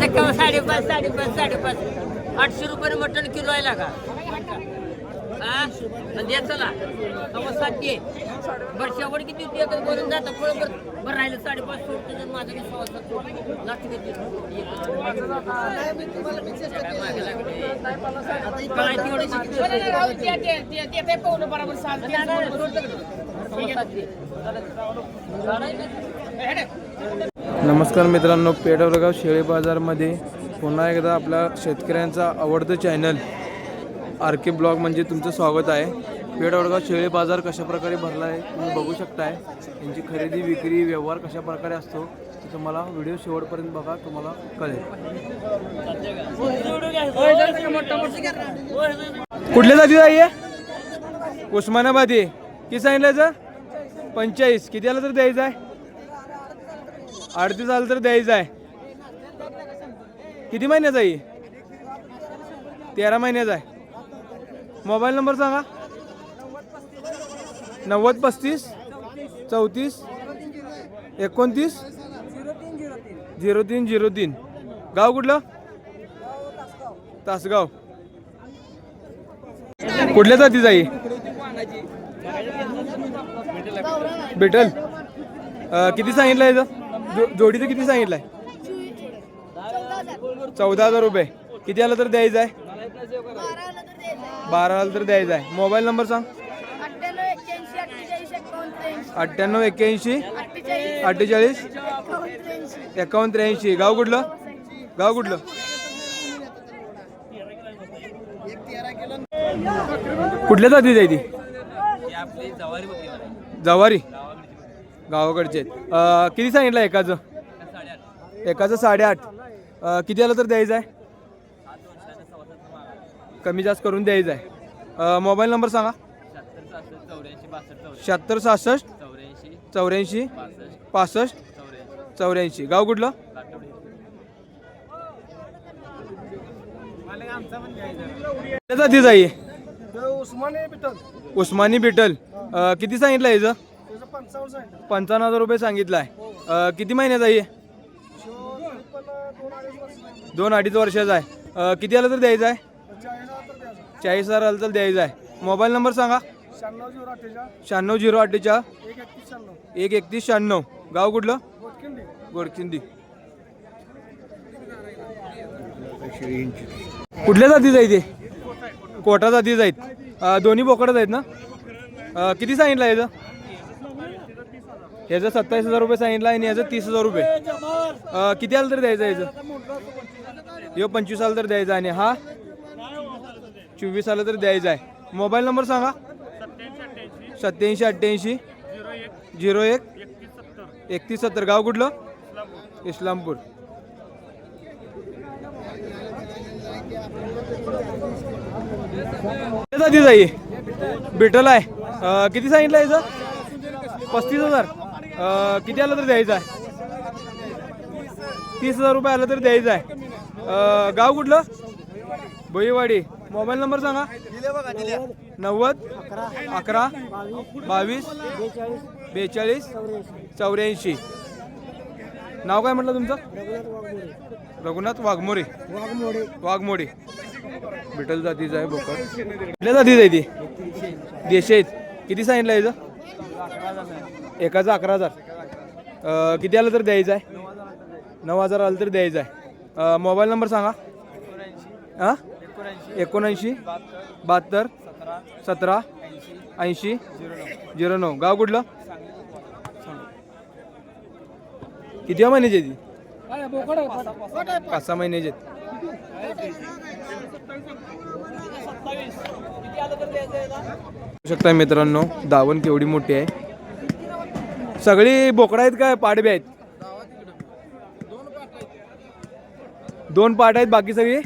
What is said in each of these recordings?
सकाळ साडेपाच साडेपाच साडेपाच. आठशे रुपये मटण किलो आहे का हा? द्या चला. समज सातशे. बरं शेवट किती होती? आता बोलून जातं फळ बरं बरं राहिलं साडेपाच सोडतो तर माझं काही सव्वा सात सोडतो लास्ट किती काय मागे लागले काय तेवढे नमस्कार मित्रांनो पेडवरगाव शेळी बाजारमध्ये पुन्हा एकदा आपल्या शेतकऱ्यांचा आवडतं चॅनल आर के ब्लॉग म्हणजे तुमचं स्वागत आहे. पेडवडगाव शेळी बाजार कशा प्रकारे भरला आहे तुम्ही बघू शकताय. त्यांची खरेदी विक्री व्यवहार कशा प्रकारे असतो ते तुम्हाला व्हिडिओ शेवटपर्यंत बघा तुम्हाला कळेल. कुठल्या जाती आहे? उस्मानाबादी. किती सांगितलं पंचेचाळीस. किती आला तर द्यायचं आहे? अडतीस आलं तर द्यायचं आहे. किती महिन्याचा आहे तेरा महिन्याचा आहे. मोबाईल नंबर सांगा. नव्वद पस्तीस चौतीस एकोणतीस झिरो तीन झिरो तीन. गाव कुठलं? तासगाव. कुठल्या जातीचं आहे भेटल. किती सांगितलं याचं? जो जोडीचं किती सांगितलंय? चौदा हजार रुपये. किती आलं तर द्यायचं आहे? बारा आलं तर द्यायचं आहे. मोबाईल नंबर सांग. अठ्ठ्याण्णव एक्क्याऐंशी अठ्ठेचाळीस एकावन्न त्र्याऐंशी गाव कुठलं? गाव कुठलं? कुठल्या जाती आहे ती? जवारी. गावाकडचे. आहेत. किती सांगितलं एकाचं? एकाचं साडेआठ. किती आलं तर द्यायचं आहे? कमी जास्त करून द्यायचं आहे. मोबाईल नंबर सांगा. शहात्तर सहासष्ट चौऱ्याऐंशी पासष्ट चौऱ्याऐंशी. गाव कुठलं? उस्माने बिटल. उस्मानी बिटल. किती सांगितलं याचं पंचावन्न हजार रुपये सांगितला आहे किती महिन्याचा आहे दोन अडीच वर्षाचा आहे. किती आलं तर द्यायचं आहे? चाळीस हजार आलं तर द्यायचं आहे. मोबाईल नंबर सांगा. शहाण्णव झिरो अठ्ठेचाळीस अठ्ठेचाळ. एक एकतीस शहाण्णव. गाव कुठलं? गोटकिंडी कुठल्या जातीचं आहे ते? कोटा जातीचं आहेत. दोन्ही बोकडच आहेत ना? किती सांगितलं याचं याचं सत्तावीस हजार रुपये सांगितलं आणि याचं तीस हजार रुपये. अं, किती आलं तर द्यायचं याचं यो पंचवीस आलं तर द्यायचं आणि हा? चोवीस आलं तर द्यायचं आहे. मोबाईल नंबर सांगा. सत्याऐंशी अठ्ठ्याऐंशी. झिरो एक. एकतीस सत्तर. गाव कुठलं? इस्लामपूर. जाती जाई बिटल आहे अं, किती सांगितलं याचं पस्तीस हजार. किती आलं तर द्यायचं आहे? तीस हजार रुपये आलं तर द्यायचं आहे. गाव कुठलं? भोईवाडी मोबाईल नंबर सांगा. नव्वद अकरा बावीस बेचाळीस चौऱ्याऐंशी. नाव काय म्हटलं तुमचं? रघुनाथ वाघमोरे. वाघमोडे बिटल जातीचं आहे बोकड. कुठल्या जातीचं आहे ती? देशी आहेत किती सांगितलं याचं? एकाचं अकरा हजार. अं, किती आलं तर द्यायचं आहे? नऊ हजार आलं तर द्यायचं आहे. मोबाईल नंबर सांगा. हां? एकोणऐंशी. बहात्तर. सतरा. ऐंशी. झिरो नऊ. गाव कुठलं? किती महिन्याची आहे ती? पाच सहा महिन्याची शकता मित्रांनो दावण केवढी मोठी आहे. सगळी बोकडा आहेत काय? पाडबे आहेत. दोन पाट आहेत बाकी सगळी?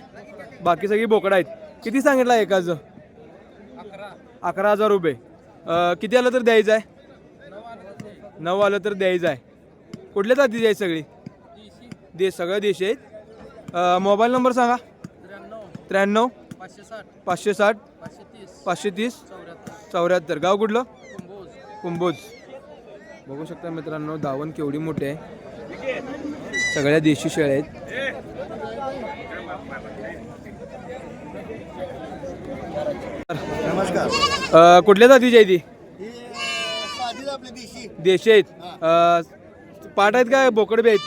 बाकी सगळी बोकडा आहेत. किती सांगितलं एकाचं? अकरा हजार रुपये. किती आलं तर द्यायचं आहे? नऊ आलं तर द्यायचं आहे. कुठल्या जातीची आहेत सगळी? दे सगळं देशी आहेत. मोबाईल नंबर सांगा. त्र्याण्णव. पाचशे साठ. पाचशे तीस. चौऱ्याहत्तर. गाव कुठलं? कुंभोज. बघू शकता मित्रांनो धावन केवढी मोठी आहे. सगळ्या देशी शेळ्या आहेत. नमस्कार. कुठल्या जातीची आहे ती? देशी. आहेत. पाठ आहेत काय बोकडबी आहेत?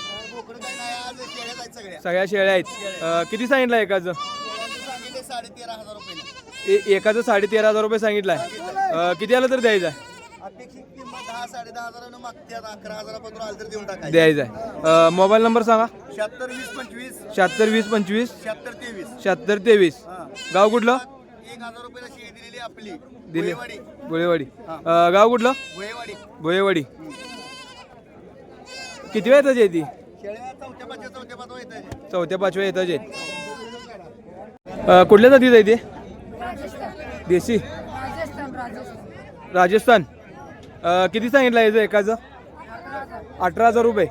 सगळ्या. शेळ्या आहेत. किती सांगितलं एकाचं? एकाचं साडे तेरा हजार रुपये. सांगितलं किती आलं तर द्यायचं? साडे दहा हजारानं मागत्यात अकरा हजारापर्यंत आलं तर देऊन टाकायचं. द्यायचं आहे. मोबाईल नंबर सांगा. शहात्तर वीस पंचवीस. शहात्तर वीस पंचवीस. शहात्तर तेवीस. शहात्तर तेवीस. हा. गाव कुठलं? एक हजार रुपयाला शेळी दिलेली आपली. दिले. भोयवाडी गोळेवाडी अ, गाव कुठलं? भोयवाडी भोयेवाडी किती वेळ येताची आहे ती शेळ्या चौथ्या पाचव्या चौथ्या पाचव्या येतात चौथ्या पाचव्या येताची आहेत अ, कुठल्या जातीचं आहे ते? देशी. राजस्थान. राजस्थान. अ, किती सांगितलं आहे याचं एकाचं? अठरा हजार रुपये.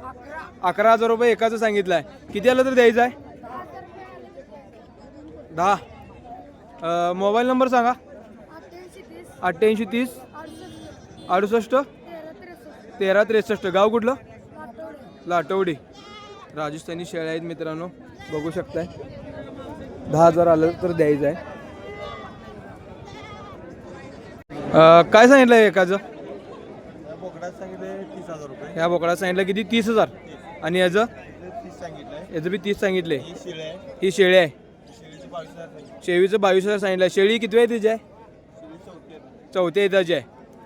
अकरा हजार रुपये एकाचं सांगितलं आहे किती आलं तर द्यायचं आहे? दहा. अ, मोबाईल नंबर सांगा. अठ्ठ्याऐंशी तीस. अठ्ठ्याऐंशी तीस अडुसष्ट. अडुसष्ट तेरा त्रेसष्ट. तेरा त्रेसष्ट गाव कुठलं? आठवडे लाटवडी. राजस्थानी शेळ्या आहेत मित्रांनो. बघू शकताय. दहा हजार आलं तर द्यायचं आहे. अ, काय सांगितलं आहे एकाचं? बोकडात सांगितले तीस हजार रुपये. ह्या बोकडात सांगितलं किती? तीस हजार. आणि याचं? तीस सांगितलंय. याचं बी तीस सांगितले. ही शेळी आहे. ही शेळी आहे. शेळीचं बावीस हजार सांगितलं. शेळीचं बावीस हजार सांगितलं. शेळी किती आहे तिची आहे? शेळी चौथी आहे. चौथ्या येताची आहे.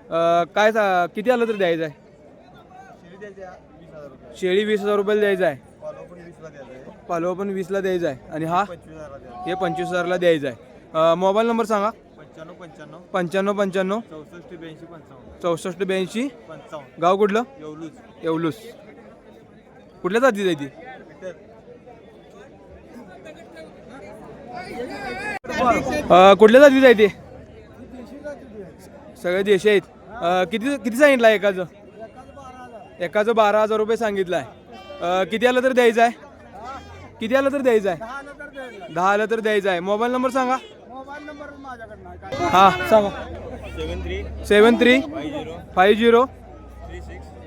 अ, काय सा किती आलं तर द्यायचं आहे? शेळी वीस हजार रुपये. शेळी वीस हजार रुपयाला द्यायचं आहे. फॉलो पण वीसला द्यायचा आहे. पालवा पण वीसला द्यायचं आहे. आणि हा? पंचवीस हजारला द्यायचा हे पंचवीस हजारला द्यायचं आहे. अ, मोबाईल नंबर सांगा. पंच्याण्णव पंच्याण्णव. पंच्याण्णव पंच्याण्णव. चौसष्ट ब्याऐंशी पंचावन्न. चौसष्ट ब्याऐंशी. पंचावन्न. गाव कुठलं? येवलूस कुठल्या जातीचं आहे ती? अ, कुठल्या जातीचं आहे ते? सगळे देशी आहेत. अ, किती किती सांगितलं आहे एकाचं? एकाचं बारा हजार रुपये सांगितलं आहे किती आलं तर द्यायचं आहे? किती आलं तर द्यायचं आहे? दहा आलं तर द्यायचं आहे. मोबाईल नंबर सांगा. हां सांगा. Seven three five zero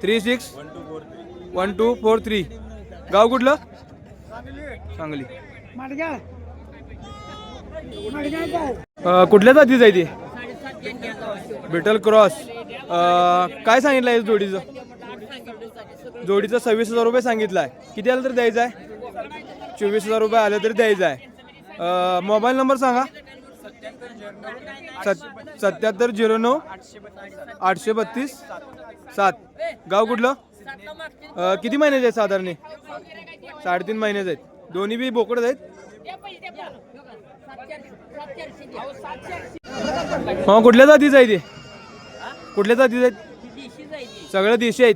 three six one two four three. गाव कुठलं? सांगली. कुठल्या जातीचं आहे ते? बिटल क्रॉस. काय सांगितलं आहे जोडीचं? जोडीचं सव्वीस हजार रुपये सांगितलं आहे किती आलं तर द्यायचं आहे चोवीस हजार रुपये आले तर द्यायचं आहे मोबाईल नंबर सांगा. सत सत्याहत्तर झिरो नऊ आठशे बत्तीस सात. गाव कुठलं? अ, किती महिन्याचे आहेत साधारण? हे? साडेतीन महिन्याचे आहेत. दोन्ही बी बोकडच आहेत? हा कुठल्या जातीचं आहे ते? कुठल्या जातीचं आहेत? सगळं देशी आहेत.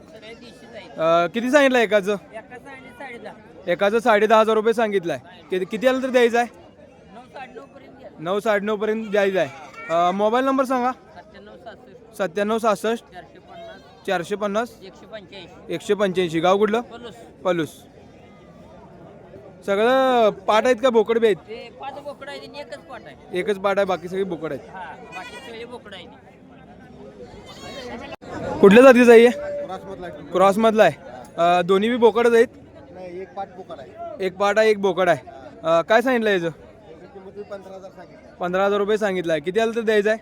किती सांगितलं एकाचं? एकाचं साडे दहा हजार रुपये सांगितलं आहे किती किती आलं तर द्यायचं आहे? नऊ साडेनऊ पर्यंत द्यायचं आहे मोबाईल नंबर सांगा. सत्त्याण्णव सहासष्ट चारशे पन्नास एकशे पंच्याऐंशी. गाव कुठलं? पलूस. पलूस सगळं पाट आहेत का बोकड बी आहेत? एकच पाट आहे. एकच पाट आहे बाकी सगळी बोकड आहेत. हा बाकी सगळे बोकडं आहे कुठल्या जातीचं आहे? क्रॉसमधला आहे. दोन्ही बी बोकडच आहेत? नाही एक पाठ बोकड आहे. एक पाट आहे एक बोकड आहे. काय सांगितलं याचं? पंधरा हजार सांगितलं पंधरा हजार रुपये सांगितलं आहे किती आलं तर द्यायचं आहे?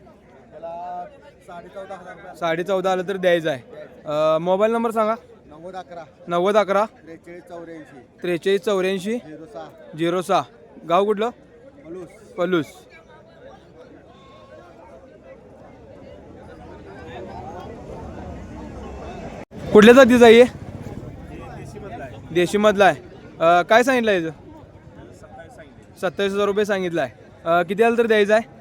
त्याला साडे चौदा हजार रुपये साडे चौदा आलं तर द्यायचं आहे. मोबाईल नंबर सांगा. नव्वद अकरा. नव्वद अकरा. त्रेचाळीस चौऱ्याऐंशी. त्रेचाळीस चौऱ्याऐंशी. झिरो सहा. झिरो सहा. गाव कुठलं? पलूस. पलूस. कुठल्या जातीचं आहे? देशीमधला आहे. अं, काय सांगितलं याचं? सत्तावीस हजार रुपये सांगितलं आहे किती आलं तर द्यायचं आहे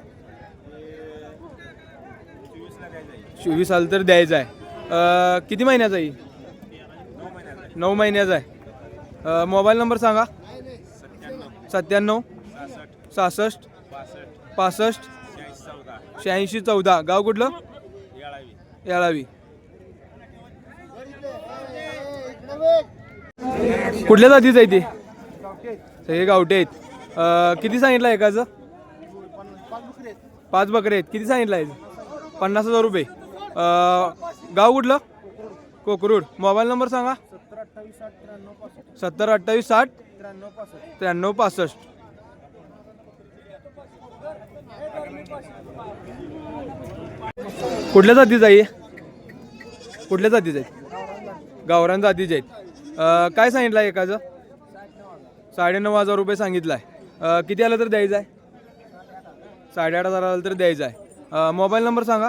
चोवीस आलं तर द्यायचं आहे किती महिन्याचा आहे? नऊ महिन्याचा आहे. मोबाईल नंबर सांगा. सत्त्याण्णव सहासष्ट पासष्ट शहाऐंशी चौदा. गाव कुठलं? याळावी. कुठल्या जातीचं आहे ते? सगळे गावठे आहेत. अं, किती सांगितलं एकाचं? पाच बकरे आहेत. किती सांगितलं आहे पन्नास हजार रुपये. अं, गाव कुठलं? कोकरूड. मोबाईल नंबर सांगा. सत्तर अठ्ठावीस साठ. त्र्याण्णव पासष्ट. कुठल्या जातीचं आहे कुठल्या जातीचं आहे? गावरान जातीचे आहेत. अं, काय सांगितलं आहे एकाचं? साडेनऊ हजार रुपये सांगितलं आहे किती आलं तर द्यायचं आहे? साडेआठ हजार आलं तर द्यायचं आहे. मोबाईल नंबर सांगा.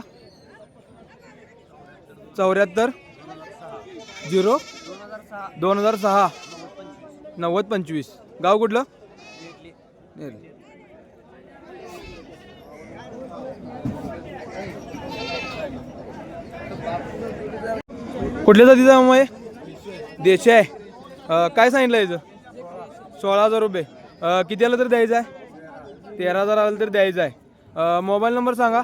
चौऱ्याहत्तर. झिरो. दोन हजार सहा. नव्वद पंचवीस. गाव कुठलं? कुठल्या जातीचा मग आहे देशी आहे. काय सांगितलं याचं? सोळा हजार रुपये. किती आलं तर द्यायचं आहे? तेरा हजार आलं तर द्यायचं आहे. मोबाईल नंबर सांगा.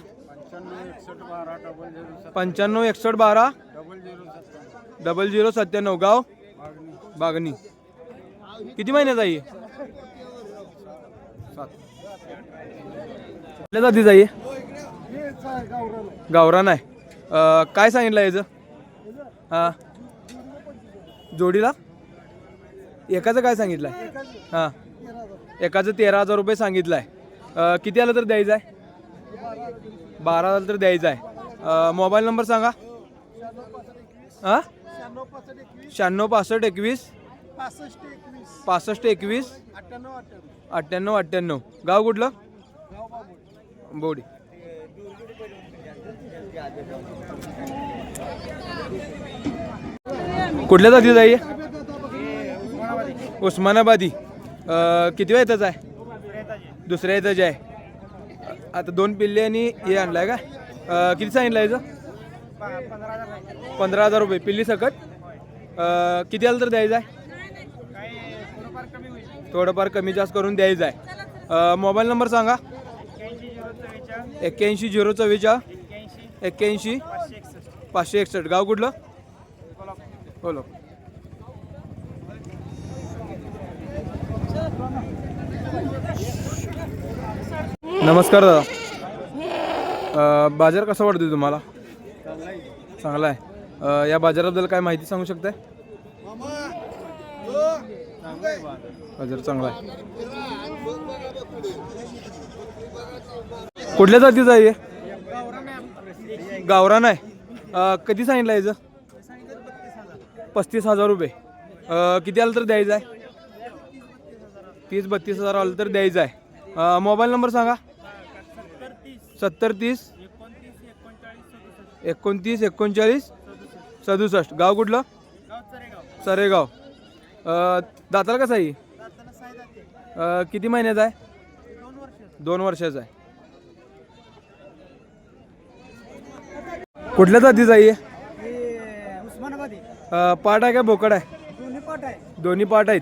पंच्याण्णव एकसष्ट बारा डबल झिरो सत्त्याण्णव गाव बागणी. किती महिन्यात आहे कुठल्या जातीचं आहे गावरान आहे. काय सांगितलं याचं? हां. जोडीला? एकाचं काय सांगितलं? आहे हां. एकाचं तेरा हजार रुपये सांगितलं आहे किती आलं तर द्यायचं आहे बारा आलं तर द्यायचं आहे मोबाईल नंबर सांगा. हां शहाण्णव पासष्ट एकवीस. पासष्ट एकवीस. पासष्ट एकवीस अठ्ठ्याण्णव अठ्ठ्याण्णव. गाव कुठलं? बोडी. कुठल्या जातीचं आहे उस्मानाबादी. अं, किती वेळ आहे? दुसऱ्या येतच आहे. आता दोन पिल्ले आणि हे आणलाय का? अं, किती सांगितलं याचं? पंधरा हजार रुपये. पिल्ली सकट? अं, किती आलं तर द्यायचं आहे? थोडंफार कमी जास्त करून द्यायचं आहे. मोबाईल नंबर सांगा. एक्क्याऐंशी झिरो चव्वेचाळ. एक्क्याऐंशी. पाचशे एकसष्ट. गाव कुठलं? बोलो नमस्कार दादा. बाजार कसा वाटतोय तुम्हाला? चांगला आहे. या बाजाराबद्दल काय माहिती सांगू शकताय? बाजार चांगला आहे. कुठल्या जातीचं आहे गावरान आहे कधी सांगितलं याचं? पस्तीस हजार रुपये. किती आलं तर द्यायचं आहे? तीस बत्तीस हजार आलं तर द्यायचं आहे. मोबाईल नंबर सांगा. सत्तर तीस. एकोणतीस एकोणचाळीस सदुसष्ट. गाव कुठलं? सरेगाव. दाताला कसं आहे? किती महिन्याचा आहे? दोन वर्षाचा आहे. कुठल्या जातीचा आहे? पाट आहे का बोकड आहे? दोन्ही पाट आहेत.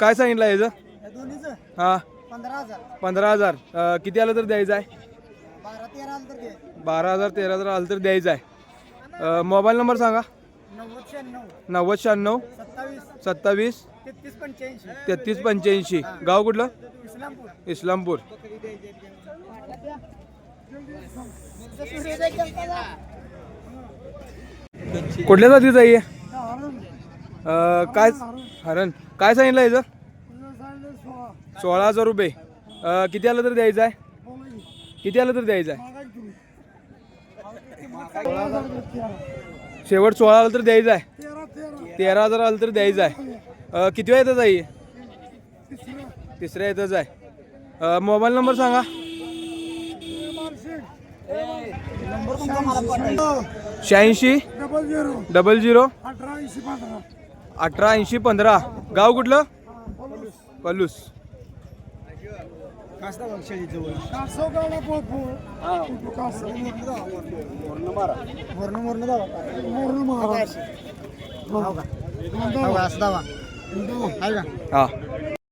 काय सांगितलं याचं? दोन्हीचं? हां. पंधरा हजार. पंधरा हजार. अं, किती आलं तर द्यायचं आहे? बारा तेरा आलं तर घे. बारा हजार तेरा हजार आलं तर द्यायचं आहे. मोबाईल नंबर सांगा. नव्वद शहाण्णव. नव्वद शहाण्णव. सत्तावीस. सत्तावीस. तेहतीस पंच्याऐंशी. तेहतीस पंच्याऐंशी. गाव कुठलं? इस्लामपूर. इस्लामपूर. कुठल्या जातीचं आहे हे? अं, काय? हरण काय सांगितलं याचं? सोळा. हजार रुपये. किती आलं तर द्यायचं आहे? किती आलं तर द्यायचं आहे? शेवट सोळा आलं तर द्यायचं आहे. तेरा हजार आलं तर द्यायचं आहे. किती वेळ येतच आहे? तिसऱ्या येतच आहे. मोबाईल नंबर सांगा. शहाऐंशी. Double zero. Double zero. अठरा ऐंशी पंधरा. गाव कुठलं? पलूस. हा.